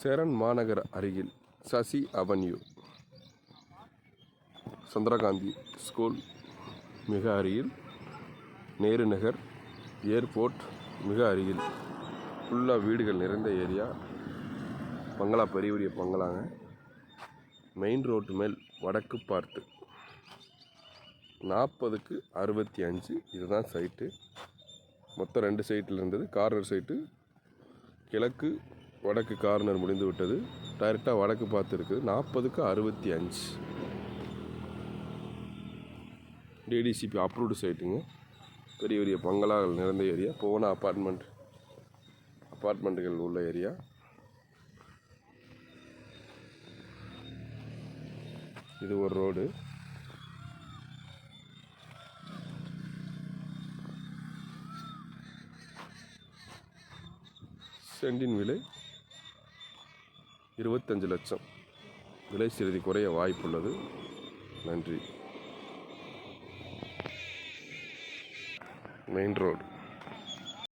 சேரன் மாநகர் அருகில் Sasi avenue. Chandrakanthi school மிக அருகில். நேரு நகர் ஏர்போர்ட் மிக அருகில். ஃபுல்லாக வீடுகள் நிறைந்த ஏரியா. பங்களா பெரிய பெரிய பங்களாங்க. மெயின் ரோட்டு மேல் வடக்கு பார்த்து. நாற்பதுக்கு அறுபத்தி அஞ்சு இதுதான் சைட்டு. மொத்தம் ரெண்டு சைட்டில் இருந்தது. கார்னர் சைட்டு கிழக்கு வடக்கு கார்னர் முடிந்து விட்டது. டைரெக்டாக வடக்கு பார்த்து இருக்குது நாற்பதுக்கு அறுபத்தி அஞ்சு. டிடிசிபி அப்ரூவ்டு சைட்டுங்க பெரிய பெரிய பங்களாக்கள் நிறைந்த ஏரியா போன அப்பார்ட்மெண்ட் அப்பார்ட்மெண்ட்டுகள் உள்ள ஏரியா இது ஒரு ரோடு சென்டின் விலை இருபத்தஞ்சு லட்சம். விலை சிறிது குறைய வாய்ப்புள்ளது. நன்றி. Main road.